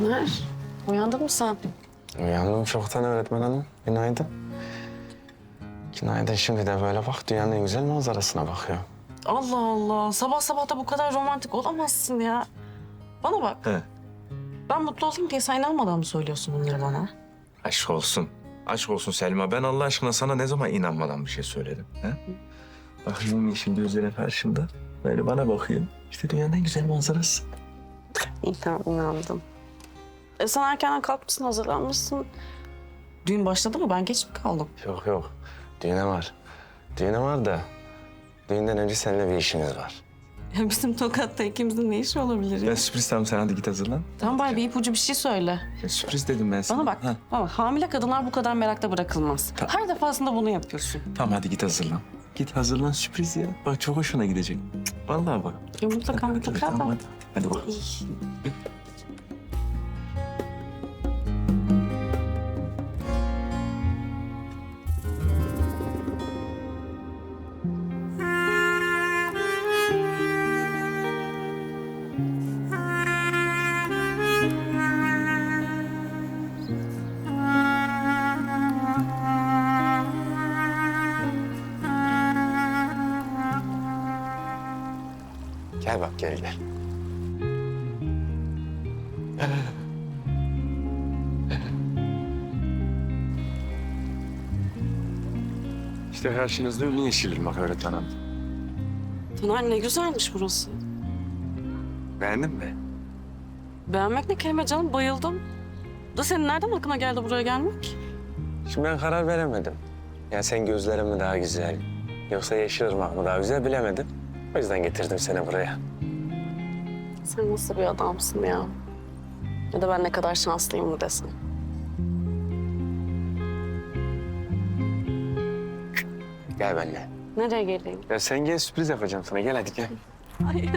Taner, uyandın mı sen? Uyandım çoktan öğretmen hanım. Günaydın. Günaydın şimdi de böyle bak dünyanın en güzel manzarasına bakıyor. Allah Allah, sabah sabah da bu kadar romantik olamazsın ya. Bana bak, He. ben mutlu olayım diye sen inanmadan mı söylüyorsun bunları bana? Aşk olsun. Aşk olsun Selma. Ben Allah aşkına sana ne zaman inanmadan bir şey söyledim. He? Bakıyorum yeşil gözleri karşımda. Böyle bana bakıyor. İşte dünyanın en güzel manzarası. Tamam, inandım. E sen erkenden kalkmışsın, hazırlanmışsın. Düğün başladı mı? Ben geç mi kaldım? Yok yok. Düğüne var. Düğüne var da düğünden önce seninle bir işimiz var. Ya bizim Tokat'ta ikimizin ne işi olabilir ya? Ben sürpriz tamam sen hadi git hazırlan. Tamam bari bir ipucu bir şey söyle. Ya sürpriz dedim ben sana. Bana bak, Ha. bana bak. Hamile kadınlar bu kadar merakta bırakılmaz. Ta- Her defasında bunu yapıyorsun. Tamam hadi git hazırlan. Git hazırlan sürpriz ya. Bak çok hoşuna gidecek. Cık, Vallahi bak. Ya mutlaka mutlaka Tamam da. hadi. Hadi bak. İyi. Gel bak gel gel. İşte karşınızda ünlü yeşilim bak öğretmen hanım. Taner ne güzelmiş burası. Beğendin mi? Beğenmek ne kelime canım, bayıldım. Da senin nereden aklına geldi buraya gelmek? Şimdi ben karar veremedim. Ya sen gözlerin mi daha güzel, yoksa yeşil ırmak mı daha güzel bilemedim. O yüzden getirdim seni buraya. Sen nasıl bir adamsın ya? Ya da ben ne kadar şanslıyım mı desem. Gel benimle. Nereye geleyim? Ya sen gel sürpriz yapacağım sana. Gel hadi gel. Ay.